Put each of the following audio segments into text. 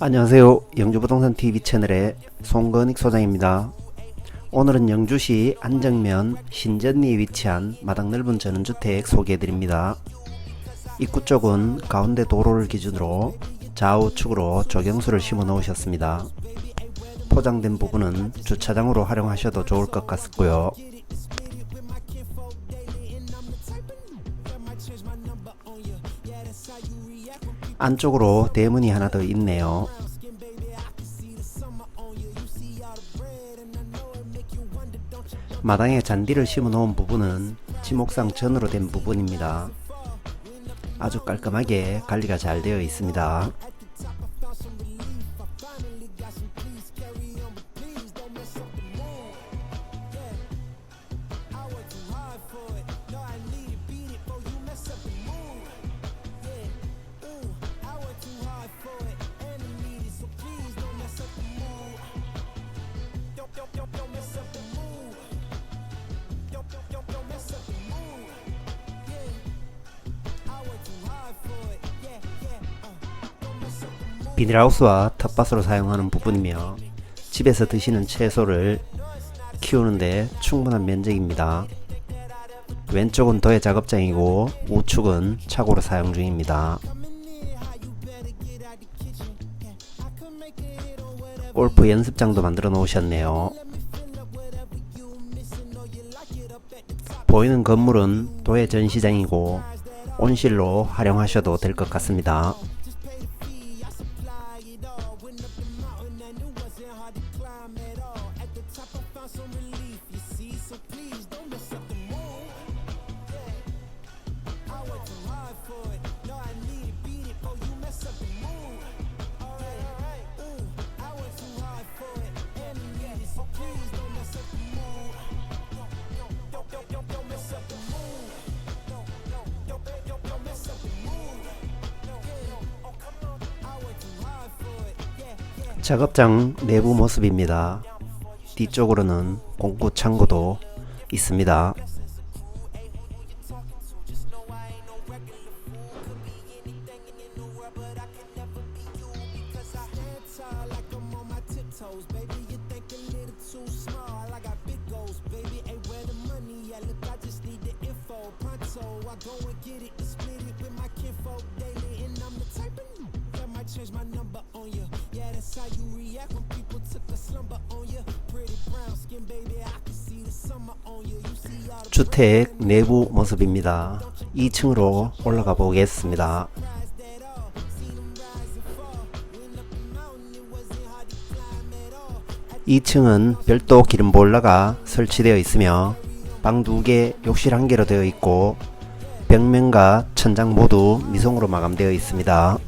안녕하세요. 영주부동산 TV 채널의 송건익 소장입니다. 오늘은 영주시 안정면 신전리에 위치한 마당 넓은 전원주택 소개해드립니다. 입구 쪽은 가운데 도로를 기준으로 좌우측으로 조경수를 심어 놓으셨습니다. 포장된 부분은 주차장으로 활용하셔도 좋을 것 같고요. 안쪽으로 대문이 하나 더 있네요. 마당에 잔디를 심어 놓은 부분은 지목상 전으로 된 부분입니다. 아주 깔끔하게 관리가 잘 되어 있습니다. 비닐하우스와 텃밭으로 사용하는 부분이며 집에서 드시는 채소를 키우는데 충분한 면적입니다. 왼쪽은 도예 작업장이고 우측은 차고로 사용 중입니다. 골프 연습장도 만들어 놓으셨네요. 보이는 건물은 도예 전시장이고 온실로 활용하셔도 될 것 같습니다. went up the mountain and it wasn't hard to climb at all. At the top, I found some relief, you see. So please don't 작업장 내부 모습입니다. 뒤쪽으로는 공구 창고도 있습니다. 주택 내부 모습입니다. 2층으로 올라가 보겠습니다. 2층은 별도 기름 보일러가 설치되어 있으며 방 2개, 욕실 1개로 되어 있고 벽면과 천장 모두 미송으로 마감되어 있습니다.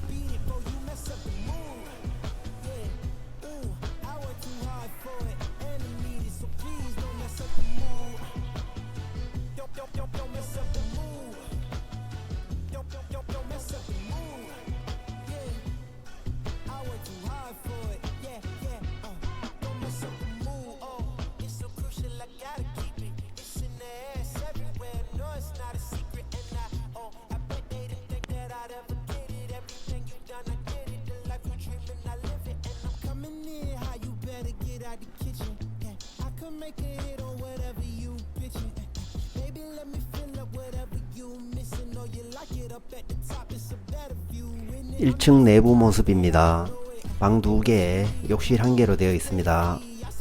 Make a hit on whatever you pitching. Baby, let me fill up whatever you missing. Or you like it up at the top, it's a better view. In it, 1층 내부 모습입니다. 방 2개, 욕실 1개로 되어 있습니다.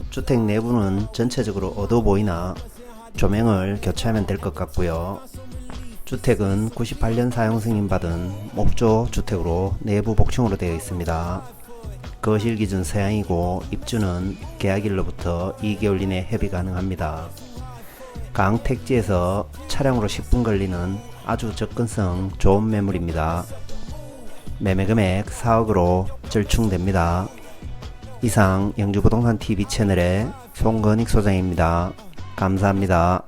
주택 내부는 전체적으로 어두워 보이나 조명을 교체하면 될 것 같고요. 주택은 98년 사용 승인 받은 목조 주택으로 내부 복층으로 되어 있습니다. 거실 기준 서양이고 입주는 계약일로부터 2개월 이내 협의 가능합니다. 강 택지에서 차량으로 10분 걸리는 아주 접근성 좋은 매물입니다. 매매 금액 4억으로 절충됩니다. 이상 영주부동산 TV 채널의 송건익 소장입니다. 감사합니다.